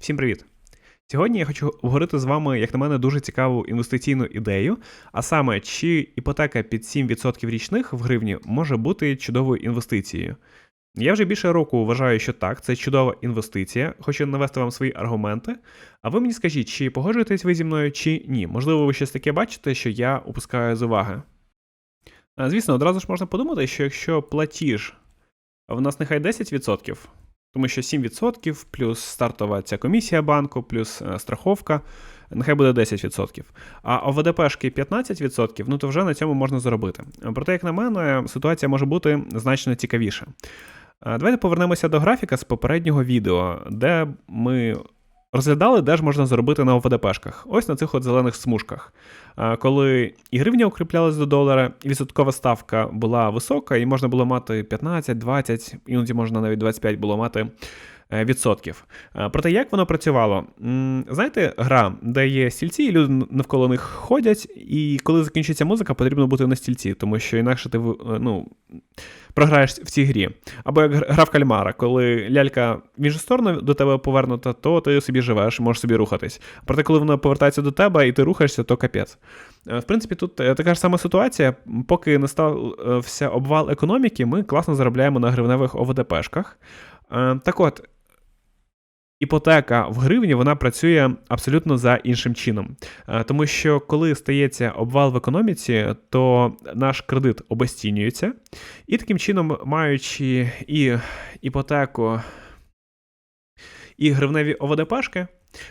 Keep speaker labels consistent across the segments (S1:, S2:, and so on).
S1: Всім привіт! Сьогодні я хочу обговорити з вами, як на мене, дуже цікаву інвестиційну ідею, а саме, чи іпотека під 7% річних в гривні може бути чудовою інвестицією. Я вже більше року вважаю, що так, це чудова інвестиція, хочу навести вам свої аргументи. А ви мені скажіть, чи погоджуєтесь ви зі мною, чи ні. Можливо, ви щось таке бачите, що я упускаю з уваги. Звісно, одразу ж можна подумати, що якщо платіж в нас нехай 10%, тому що 7% плюс стартова ця комісія банку, плюс е, страховка, нехай буде 10%. А ОВДПшки 15%, ну то вже на цьому можна заробити. Проте, як на мене, ситуація може бути значно цікавіша. Е, Давайте повернемося до графіка з попереднього відео, де ми розглядали, де ж можна заробити на ОВДПшках. Ось на цих от зелених смужках. Коли і гривня укріплялась до долара, і відсоткова ставка була висока, і можна було мати 15, 20, іноді можна навіть 25 було мати. е, Відсотків. Проте як воно працювало? Знаєте, гра, де є стільці, і люди навколо них ходять, і коли закінчиться музика, потрібно бути на стільці, тому що інакше ти е, ну, програєш в цій грі. Або як гра в кальмара, коли лялька в іншу сторону до тебе повернута, то ти собі живеш, можеш собі рухатись. Проте, коли вона повертається до тебе і ти рухаєшся, то капець. Е, В принципі, тут е, така ж сама ситуація. Поки не стався обвал економіки, ми класно заробляємо на гривневих ОВДПшках. Е, Так от. Іпотека в гривні вона працює абсолютно за іншим чином. Е, Тому що коли стається обвал в економіці, то наш кредит обестінюється, і таким чином, маючи і іпотеку, і гривневі ОВДПшки,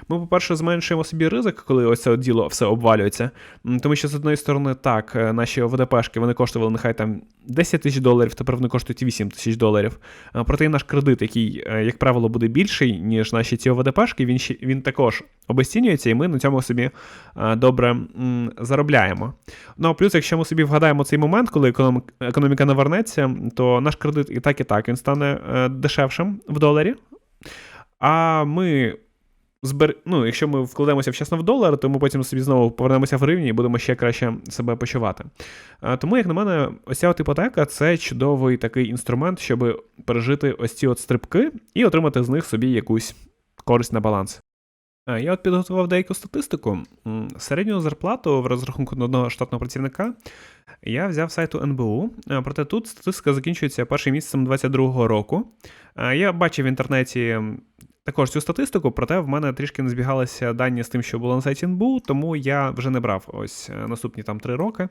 S1: ми, по-перше, зменшуємо собі ризик, коли ось це діло все обвалюється. Тому що, з одної сторони, так, е, наші ОВДПшки вони коштували нехай там 10 тисяч доларів, тепер вони коштують 8 тисяч доларів. Проте і наш кредит, який, е, як правило, буде більший, ніж наші ці ОВДПшки, він, він також обесцінюється, і ми на цьому собі е, добре заробляємо. Ну, а плюс, якщо ми собі вгадаємо цей момент, коли економ- економіка навернеться, то наш кредит і так, і так він стане е, дешевшим в доларі. А ми збер... ну, якщо ми вкладемося вчасно в долар, то ми потім собі знову повернемося в гривні і будемо ще краще себе почувати. Тому, як на мене, ось ця от іпотека це чудовий такий інструмент, щоб пережити ось ці от стрибки і отримати з них собі якусь користь на баланс. Я от підготував деяку статистику. Середню зарплату в розрахунку на одного штатного працівника я взяв сайту НБУ, проте тут статистика закінчується першим місяцем 2022 року. Я бачив в інтернеті також цю статистику, проте в мене трішки не збігалися дані з тим, що було на сайті НБУ, тому я вже не брав ось е, наступні там три роки.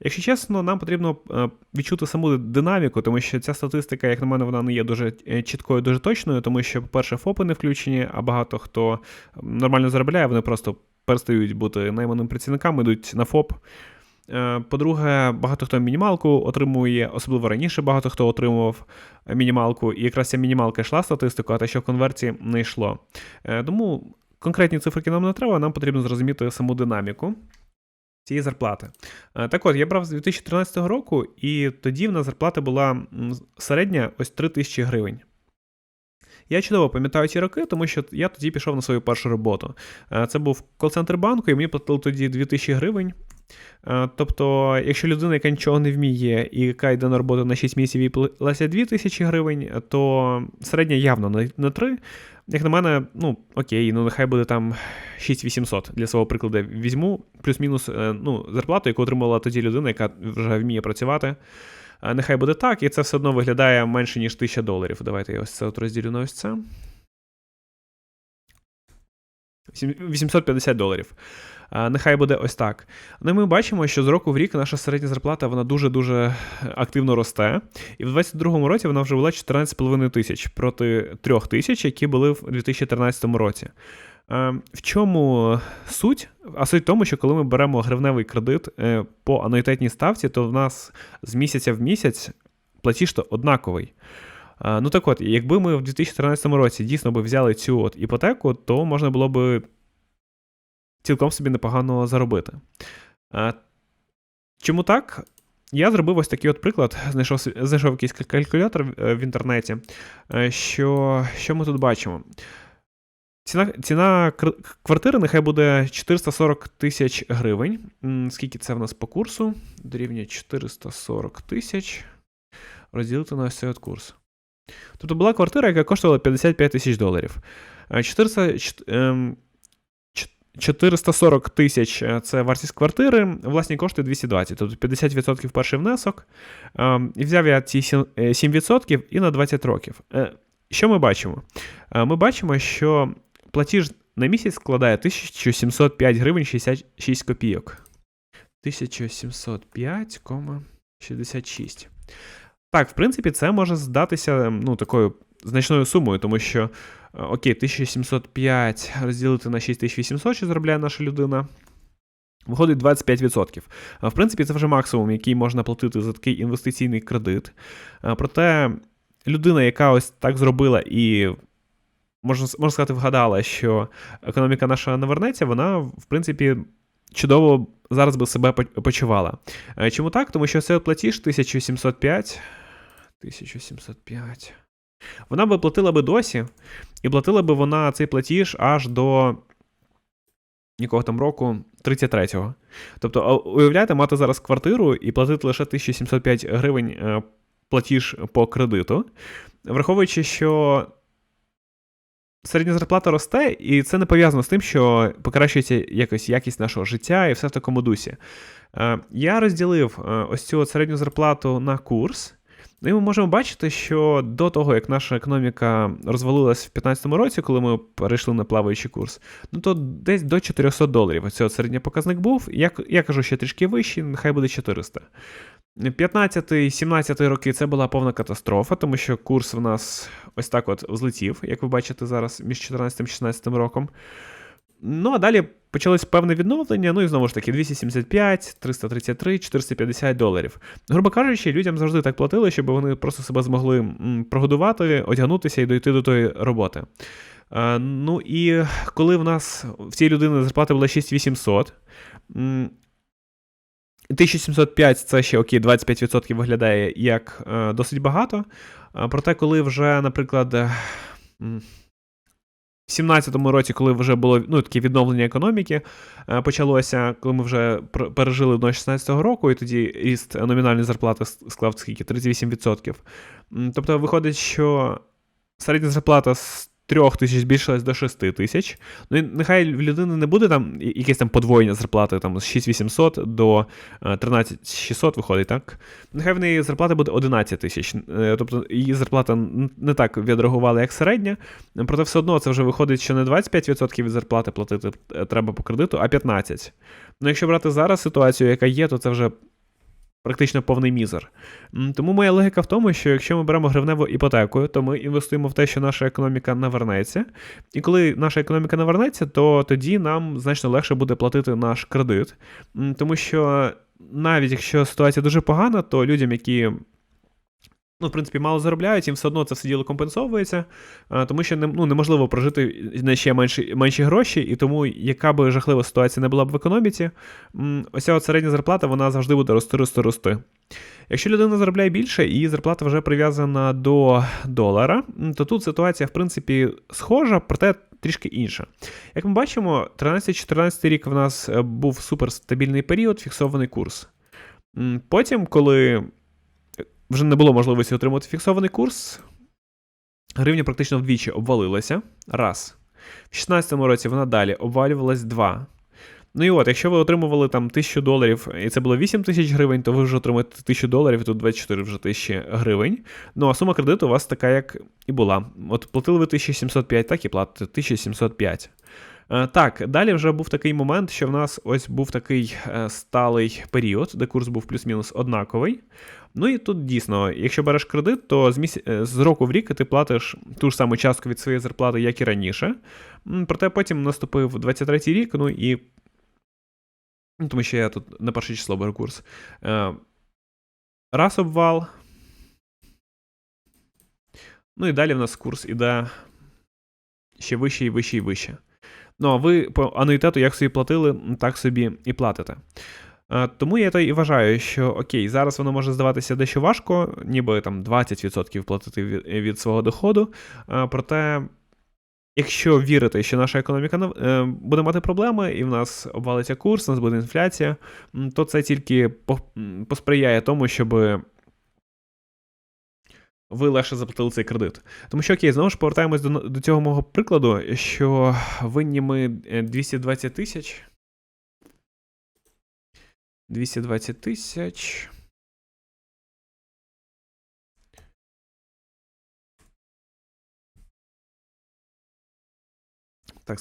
S1: Якщо чесно, нам потрібно е, відчути саму динаміку, тому що ця статистика, як на мене, вона не є дуже е, чіткою, дуже точною, тому що, по-перше, ФОПи не включені, а багато хто нормально заробляє, вони просто перестають бути найманими працівниками, йдуть на ФОП. Е, По-друге, багато хто мінімалку отримує, особливо раніше багато хто отримував мінімалку, і якраз ця мінімалка йшла статистику, а те, що в конверсії не йшло. Е, Тому конкретні цифрики нам не треба, нам потрібно зрозуміти саму динаміку цієї зарплати. Е, Так от, я брав з 2013 року, і тоді в нас зарплата була середня ось 3 тисячі гривень. Я чудово пам'ятаю ці роки, тому що я тоді пішов на свою першу роботу. Е, Це був кол-центр банку, і мені платили тоді 2000 гривень. Е, Тобто, якщо людина, яка нічого не вміє, і яка йде на роботу на 6 місяців і платиться 2000 гривень, то середня явно на- на 3. Як на мене, ну окей, ну нехай буде там 6800 для свого прикладу візьму, плюс-мінус е, ну, зарплату, яку отримала тоді людина, яка вже вміє працювати. Е, Нехай буде так, і це все одно виглядає менше, ніж 1000 доларів. Давайте я ось це от розділю на ось це. 850 доларів. Нехай буде ось так. Ну ми бачимо, що з року в рік наша середня зарплата вона дуже-дуже активно росте. І в 2022 році вона вже була 14,5 тисяч проти 3 тисяч, які були в 2013 році. В чому суть? А суть в тому, що коли ми беремо гривневий кредит е, по ануїтетній ставці, то в нас з місяця в місяць платіж то однаковий. Ну так от, якби ми в 2013 році дійсно би взяли цю от іпотеку, то можна було би цілком собі непогано заробити. Е, Чому так? Я зробив ось такий от приклад, знайшов, знайшов якийсь калькулятор е, в інтернеті. е, Що, що ми тут бачимо? Ціна, ціна квартири нехай буде 440 тисяч гривень. Скільки це в нас по курсу? Дорівнює 440 тисяч. Розділити на ось цей от курс. Тобто була квартира, яка коштувала 55 тисяч доларів. Е, 400, чт- ем, чт- 440 тисяч е, це вартість квартири, власні кошти 220, тобто 50% перший внесок. Ем, І взяв я ці е, 7% і на 20 років. Е, Що ми бачимо? Е, Ми бачимо, що платіж на місяць складає 1705 гривень 66 копійок. 1705,66. Так, в принципі, це може здатися ну, такою значною сумою, тому що, е, окей, 1705 розділити на 6800, що заробляє наша людина. Виходить 25%. В принципі, це вже максимум, який можна платити за такий інвестиційний кредит. Проте людина, яка ось так зробила і, можна, можна сказати, вгадала, що економіка наша не вернеться, вона, в принципі, чудово зараз би себе почувала. Чому так? Тому що цей платіж 1705. 1705. Вона би платила би досі, і платила би вона цей платіж аж до якого там року 33-го. Тобто, уявляєте, мати зараз квартиру і платити лише 1705 гривень е, платіж по кредиту, враховуючи, що середня зарплата росте, і це не пов'язано з тим, що покращується якось якість нашого життя і все в такому дусі. Е, Я розділив е, ось цю середню зарплату на курс. Ну і ми можемо бачити, що до того, як наша економіка розвалилась в 2015 році, коли ми перейшли на плаваючий курс, ну то десь до 400 доларів. Ось цей середній показник був. Я, я кажу, ще трішки вищий, нехай буде 400. 15-17 роки це була повна катастрофа, тому що курс в нас ось так от взлетів, як ви бачите зараз, між 14 і 16 роком. Ну, а далі почалось певне відновлення, ну і знову ж таки 275, 333, 450 доларів. Грубо кажучи, людям завжди так платили, щоб вони просто себе змогли прогодувати, одягнутися і дойти до тої роботи. Е, ну і коли в нас в цій людини зарплата була 6800, 1705 це ще окей, 25% виглядає як е, досить багато. Е, проте, коли вже, наприклад, в 17-му році, коли вже було ну, таке відновлення економіки, е, почалося, коли ми вже пережили до 16-го року, і тоді ріст номінальної зарплати склав скільки? 38%. Тобто виходить, що середня зарплата з 3 тисяч збільшилась до 6 тисяч. Ну і нехай в людини не буде там якесь там подвоєння зарплати там, з 6800 до е, 13600 виходить, так? Нехай в неї зарплата буде 11 тисяч. Е, Тобто її зарплата не так відреагувала, як середня. Проте все одно це вже виходить, що не 25% від зарплати платити е, треба по кредиту, а 15%. Ну, якщо брати зараз ситуацію, яка є, то це вже практично повний мізер. Тому моя логіка в тому, що якщо ми беремо гривневу іпотеку, то ми інвестуємо в те, що наша економіка навернеться. І коли наша економіка навернеться, то тоді нам значно легше буде платити наш кредит. Тому що навіть якщо ситуація дуже погана, то людям, які ну, в принципі, мало заробляють, їм все одно це все діло компенсовується, тому що ну, неможливо прожити на ще менші, менші гроші, і тому, яка би жахлива ситуація не була б в економіці, ось ця середня зарплата вона завжди буде рости, рости, рости. Якщо людина заробляє більше і зарплата вже прив'язана до долара, то тут ситуація, в принципі, схожа, проте трішки інша. Як ми бачимо, 13-14 рік в нас е, був суперстабільний період, фіксований курс. Потім, коли вже не було можливості отримати фіксований курс. Гривня практично вдвічі обвалилася. Раз. В 16-му році вона далі обвалювалась два. Ну і от, якщо ви отримували там 1000 доларів, і це було 8 тисяч гривень, то ви вже отримаєте 1000 доларів, і тут 24 вже тисячі гривень. Ну а сума кредиту у вас така, як і була. От платили ви 1705, так і платите 1705. Е, Так, далі вже був такий момент, що в нас ось був такий е, сталий період, де курс був плюс-мінус однаковий. Ну і тут дійсно, якщо береш кредит, то з, міся... е, з року в рік ти платиш ту ж саму частку від своєї зарплати, як і раніше. Проте потім наступив 23-й рік, ну і. Тому що я тут на перше число беру курс. Раз обвал. Ну і далі в нас курс іде ще вище і вище і вище. Ну, а ви по ануїтету як собі платили, так собі і платите. Е, Тому я то і вважаю, що окей, зараз воно може здаватися дещо важко, ніби там 20% платити від, свого доходу. Е, Проте, якщо вірити, що наша економіка е, буде мати проблеми, і в нас обвалиться курс, у нас буде інфляція, то це тільки посприяє тому, щоб ви легше заплатили цей кредит. Тому що окей, знову ж повертаємось до до цього мого прикладу, що винні ми 220 тисяч. 220 тисяч. Так,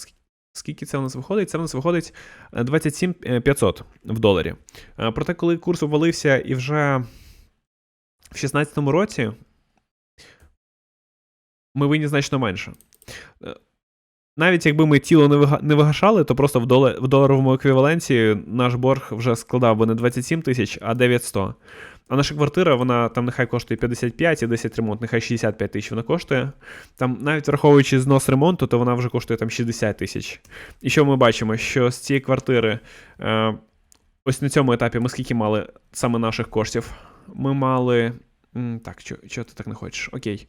S1: скільки це у нас виходить? Це у нас виходить 27 500 в доларі. Проте, коли курс обвалився і вже в 2016 році ми винні значно менше. Е, навіть якби ми тіло не вигашали, то просто в в доларовому еквіваленті наш борг вже складав би не 27 тисяч, а 900. А наша квартира, вона там нехай коштує 55 і 10 ремонт, нехай 65 тисяч вона коштує. Там, навіть враховуючи знос ремонту, то вона вже коштує там 60 тисяч. І що ми бачимо? Що з цієї квартири, е, ось на цьому етапі ми скільки мали саме наших коштів? Ми мали. Так, чого ти так не хочеш? Окей.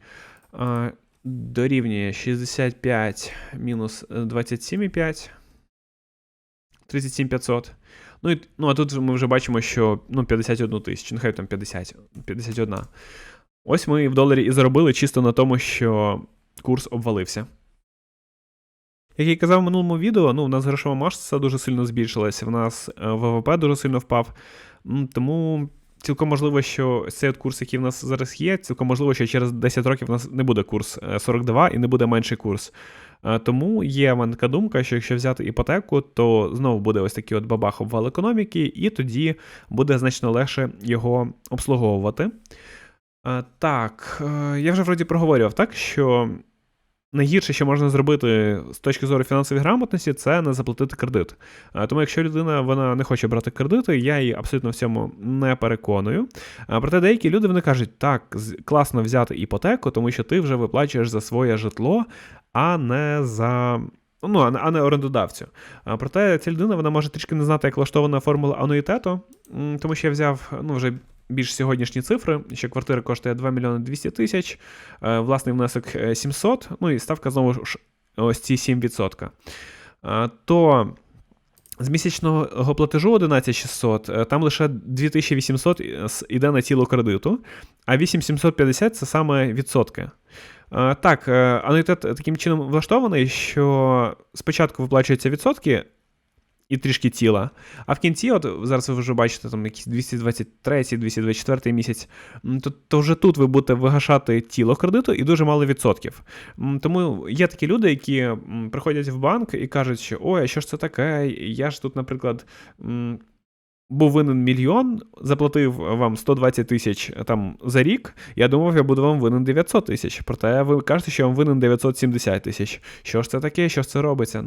S1: Е, дорівнює 65 мінус 27,5. 37500. Ну, і, ну, а тут ми вже бачимо, що ну, 51 тисячу, нехай там 50, 51. Ось ми в доларі і заробили чисто на тому, що курс обвалився. Як я казав в минулому відео, ну, у нас грошова маса дуже сильно збільшилася, в нас е, ВВП дуже сильно впав. Тому Цілком можливо, що цей от курс, який в нас зараз є, цілком можливо, що через 10 років у нас не буде курс 42 е, і не буде менший курс. Е, тому є в мене така думка, що якщо взяти іпотеку, то знову буде ось такий от бабах обвал економіки, і тоді буде значно легше його обслуговувати. Е, так, я вже вроді проговорював, так, що найгірше, що можна зробити з точки зору фінансової грамотності, це не заплатити кредит. Тому, якщо людина вона не хоче брати кредити, я її абсолютно в цьому не переконую. Проте деякі люди вони кажуть, так, класно взяти іпотеку, тому що ти вже виплачуєш за своє житло, а не за. Ну, а не орендодавцю. Проте ця людина вона може трішки не знати, як влаштована формула ануїтету, тому що я взяв ну, вже більш сьогоднішні цифри, що квартира коштує 2 мільйони 200 тисяч, е, власний внесок 700, е, ну і ставка знову ж ось ці 7%. Е, то з місячного платежу 11600, там лише 2800 йде на тіло кредиту, а 8750 це саме відсотки. Так, ануїтет таким чином влаштований, що спочатку виплачуються відсотки, і трішки тіла. А в кінці, от зараз ви вже бачите, там якийсь 223-224 місяць, то, то вже тут ви будете вигашати тіло кредиту і дуже мало відсотків. Тому є такі люди, які приходять в банк і кажуть, що ой, а що ж це таке? Я ж тут, наприклад. Був винен мільйон, заплатив вам 120 тисяч там за рік. Я думав, я буду вам винен 900 тисяч. Проте ви кажете, що вам винен 970 тисяч. Що ж це таке? Що ж це робиться?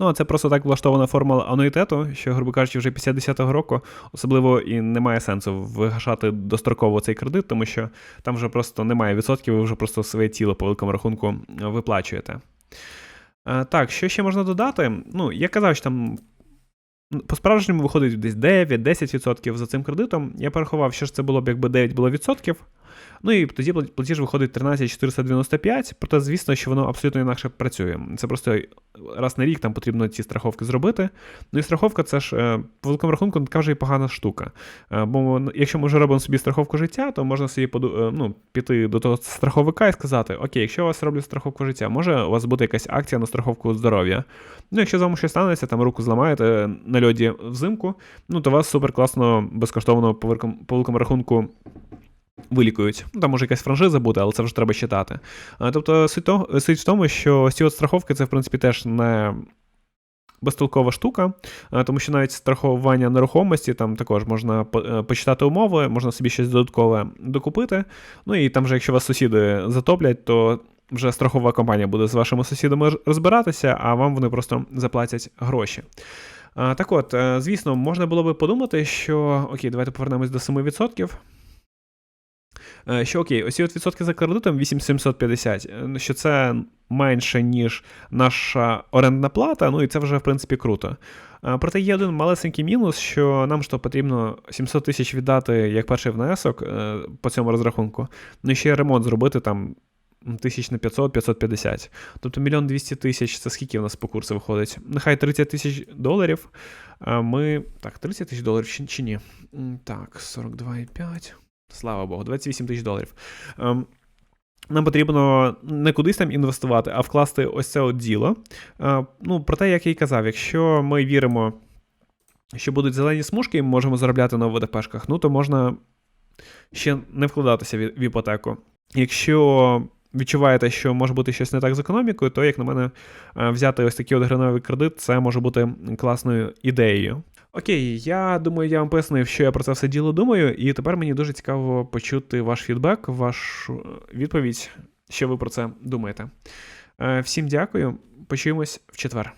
S1: Ну, а це просто так влаштована формула ануїтету, що, грубо кажучи, вже після 10-го року особливо і немає сенсу вигашати достроково цей кредит, тому що там вже просто немає відсотків, ви вже просто своє тіло по великому рахунку виплачуєте. Е, так, що ще можна додати? Ну, я казав, що там. По-справжньому виходить десь 9-10% за цим кредитом. Я порахував, що ж це було б, якби 9 було відсотків. Ну і тоді платіж виходить 13495, проте, звісно, що воно абсолютно інакше працює. Це просто раз на рік там потрібно ці страховки зробити. Ну і страховка це ж е, по великому рахунку така вже і погана штука. Е, бо якщо ми вже робимо собі страховку життя, то можна собі е, ну, піти до того страховика і сказати: Окей, якщо я вас роблю страховку життя, може у вас буде якась акція на страховку здоров'я. Ну, якщо з вами щось станеться, там руку зламаєте на льоді взимку, ну то вас супер класно безкоштовно по великому рахунку вилікують. Ну, Там може якась франшиза бути, але це вже треба читати. Тобто суть, того, суть в тому, що ці от страховки це, в принципі, теж не. Безтолкова штука, тому що навіть страхування нерухомості там також можна е, почитати умови, можна собі щось додаткове докупити. Ну і там, вже, якщо вас сусіди затоплять, то вже страхова компанія буде з вашими сусідами розбиратися, а вам вони просто заплатять гроші. Так от, е, звісно, можна було би подумати, що окей, давайте повернемось до 7%. Е, що окей, ось от відсотки за кредитом 8750, е, що це менше, ніж наша орендна плата, ну і це вже, в принципі, круто. Е, проте є один малесенький мінус, що нам що потрібно 700 тисяч віддати як перший внесок по цьому розрахунку, ну і ще ремонт зробити там. Тисяч на 500-550. Тобто мільйон 200 тисяч це скільки у нас по курсу виходить? Нехай 30 тисяч доларів. Ми. Так, 30 тисяч доларів чи, чи ні? Так, 42,5. Слава Богу, 28 тисяч доларів. Ем, нам потрібно не кудись там інвестувати, а вкласти ось це от діло. Е, ну, про те, як я й казав, якщо ми віримо, що будуть зелені смужки, і ми можемо заробляти на ВДПшках, ну то можна ще не вкладатися в іпотеку. Якщо відчуваєте, що може бути щось не так з економікою, то, як на мене, е, взяти ось такий от грановий кредит, це може бути класною ідеєю. Окей, я думаю, я вам пояснив, що я про це все діло думаю, і тепер мені дуже цікаво почути ваш фідбек, вашу е, відповідь, що ви про це думаєте. Е, всім дякую, почуємось в четвер.